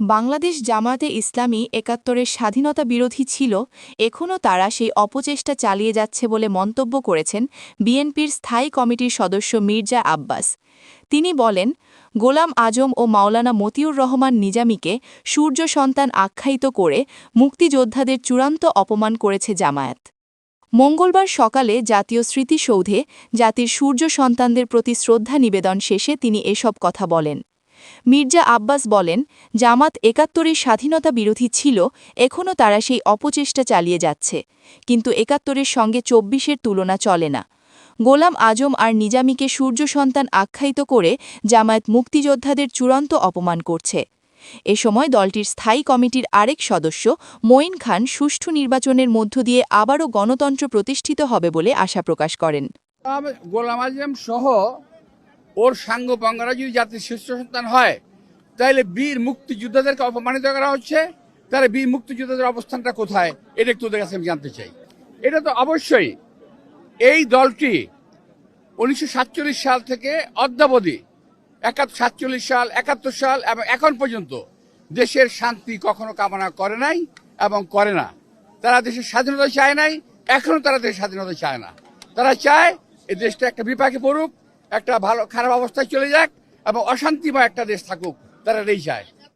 বাংলাদেশ জামায়াতে ইসলামী একাত্তরের স্বাধীনতা বিরোধী ছিল, এখনও তারা সেই অপচেষ্টা চালিয়ে যাচ্ছে বলে মন্তব্য করেছেন বিএনপির স্থায়ী কমিটির সদস্য মির্জা আব্বাস। তিনি বলেন, গোলাম আজম ও মাওলানা মতিউর রহমান নিজামীকে সূর্য সন্তান আখ্যায়িত করে মুক্তিযোদ্ধাদের চূড়ান্ত অপমান করেছে জামায়াত। মঙ্গলবার সকালে জাতীয় স্মৃতিসৌধে জাতির সূর্য সন্তানদের প্রতি শ্রদ্ধা নিবেদন শেষে তিনি এসব কথা বলেন। মির্জা আব্বাস বলেন, জামাত একাত্তরের স্বাধীনতা বিরোধী ছিল, এখনও তারা সেই অপচেষ্টা চালিয়ে যাচ্ছে। কিন্তু একাত্তরের সঙ্গে চব্বিশের তুলনা চলে না। গোলাম আজম আর নিজামীকে সূর্য সন্তান আখ্যায়িত করে জামায়াত মুক্তিযোদ্ধাদের চূড়ান্ত অপমান করছে। এ সময় দলটির স্থায়ী কমিটির আরেক সদস্য, মঈন খান, সুষ্ঠু নির্বাচনের মধ্য দিয়ে আবারও গণতন্ত্র প্রতিষ্ঠিত হবে বলে আশা প্রকাশ করেন। গোলাম আজম সহ ওর সাঙ্গ পাঙ্গরা যদি জাতির শীর্ষ সন্তান হয় তাহলে বীর মুক্তিযোদ্ধাদেরকে অপমানিত করা হচ্ছে। তাহলে বীর মুক্তিযোদ্ধাদের অবস্থানটা কোথায়? এটা একটু ওদের কাছে আমি জানতে চাই। এটা তো অবশ্যই এই দলটি উনিশশো সাতচল্লিশ সাল থেকে অদ্যাবধি একাত্তর সাতচল্লিশ সাল, একাত্তর সাল এবং এখন পর্যন্ত দেশের শান্তি কখনো কামনা করে নাই এবং করে না। তারা দেশের স্বাধীনতা চায় নাই, এখনও তারা দেশের স্বাধীনতা চায় না। তারা চায় এই দেশটা একটা বিপাকে পড়ুক একটা ভালো খারাপ অবস্থায় চলে যাক এবং অশান্তিময় একটা দেশ থাকুক তারা এই চায়